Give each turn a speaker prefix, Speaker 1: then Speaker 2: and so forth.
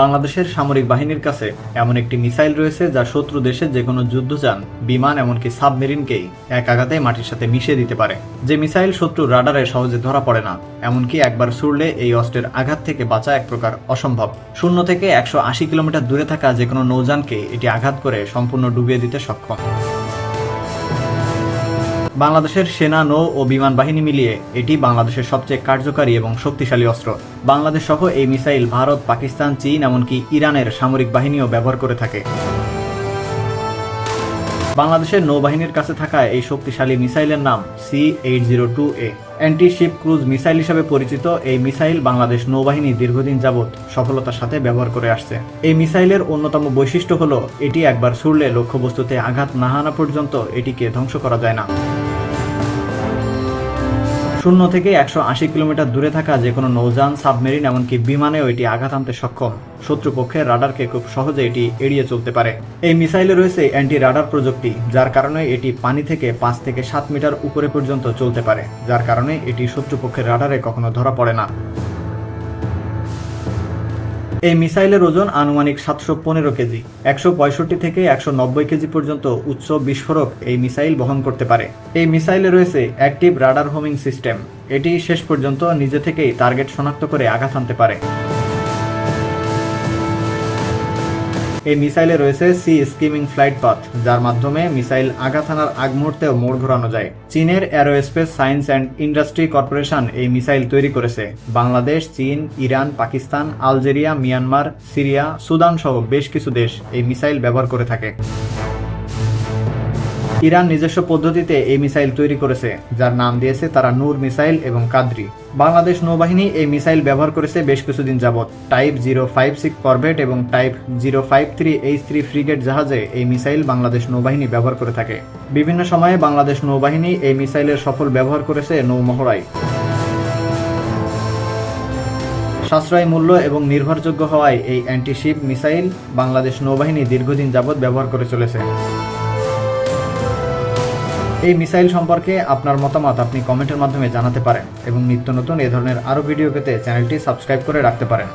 Speaker 1: বাংলাদেশের সামরিক বাহিনীর কাছে এমন একটি মিসাইল রয়েছে যা শত্রু দেশে যে কোনো যুদ্ধযান বিমান এমনকি সাবমেরিনকেই এক আঘাতে মাটির সাথে মিশিয়ে দিতে পারে। যে মিসাইল শত্রু রাডারে সহজে ধরা পড়ে না, এমনকি একবার ছুড়লে এই অস্ত্রের আঘাত থেকে বাঁচা এক প্রকার অসম্ভব। শূন্য থেকে একশো আশি কিলোমিটার দূরে থাকা যে কোনো নৌযানকে এটি আঘাত করে সম্পূর্ণ ডুবিয়ে দিতে সক্ষম। বাংলাদেশের সেনা, নৌ ও বিমান বাহিনী মিলিয়ে এটি বাংলাদেশের সবচেয়ে কার্যকারী এবং শক্তিশালী অস্ত্র। বাংলাদেশ সহ এই মিসাইল ভারত, পাকিস্তান, চীন, এমনকি ইরানের সামরিক বাহিনীও ব্যবহার করে থাকে। বাংলাদেশের নৌবাহিনীর কাছে থাকা এই শক্তিশালী মিসাইলের নাম C eight zero two A. Anti ship cruise missile হিসেবে পরিচিত এই মিসাইল বাংলাদেশ নৌবাহিনী দীর্ঘদিন যাবৎ সফলতার সাথে ব্যবহার করে আসছে। এই মিসাইলের অন্যতম বৈশিষ্ট্য হল, এটি একবার ছুড়লে লক্ষ্যবস্তুতে আঘাত না হানা পর্যন্ত এটিকে ধ্বংস করা যায় না। শূন্য থেকে একশো আশি কিলোমিটার দূরে থাকা যে কোনো নৌযান, সাবমেরিন, এমনকি বিমানেও এটি আঘাত আনতে সক্ষম। শত্রুপক্ষের রাডারকে খুব সহজে এটি এড়িয়ে চলতে পারে। এই মিসাইলে রয়েছে অ্যান্টি রাডার প্রযুক্তি, যার কারণে এটি পানি থেকে পাঁচ থেকে সাত মিটার উপরে পর্যন্ত চলতে পারে, যার কারণে এটি শত্রুপক্ষের রাডারে কখনো ধরা পড়ে না। এই মিসাইলের ওজন আনুমানিক সাতশো পনেরো কেজি। একশো পঁয়ষট্টি থেকে একশো নব্বই কেজি পর্যন্ত উচ্চ বিস্ফোরক এই মিসাইল বহন করতে পারে। এই মিসাইলে রয়েছে অ্যাক্টিভ রাডার হোমিং সিস্টেম। এটি শেষ পর্যন্ত নিজে থেকেই টার্গেট শনাক্ত করে আঘাত আনতে পারে। এই মিসাইলে রয়েছে সি স্কিমিং ফ্লাইট পাথ যার মাধ্যমে মিসাইল আঘাত হানার আগ মুহূর্তেও মোড় ঘোরানো যায়। চীনের aerospace science and industry corporation এই মিসাইল তৈরি করেছে। বাংলাদেশ, চীন, Iran, Pakistan, Algeria, Myanmar, Syria, Sudan সহ বেশ কিছু দেশ এই মিসাইল ব্যবহার করে থাকে। ইরান নিজস্ব পদ্ধতিতে এই মিসাইল তৈরি করেছে, যার নাম দিয়েছে তারা নূর মিসাইল এবং কাদ্রি। বাংলাদেশ নৌবাহিনী এই মিসাইল ব্যবহার করেছে বেশ কিছুদিন যাবৎ। Type zero five six corvette এবং type zero five three H three frigate জাহাজে এই মিসাইল বাংলাদেশ নৌবাহিনী ব্যবহার করে থাকে। বিভিন্ন সময়ে বাংলাদেশ নৌবাহিনী এই মিসাইলের সফল ব্যবহার করেছে নৌমহড়ায়। সাশ্রয় মূল্য এবং নির্ভরযোগ্য হওয়ায় এই অ্যান্টিশিপ মিসাইল বাংলাদেশ নৌবাহিনী দীর্ঘদিন যাবৎ ব্যবহার করে চলেছে। এই মিসাইল সম্পর্কে আপনার মতামত আপনি কমেন্টের মাধ্যমে জানাতে পারেন এবং নিত্য নতুন এ ধরনের আরও ভিডিও পেতে চ্যানেলটি সাবস্ক্রাইব করে রাখতে পারেন।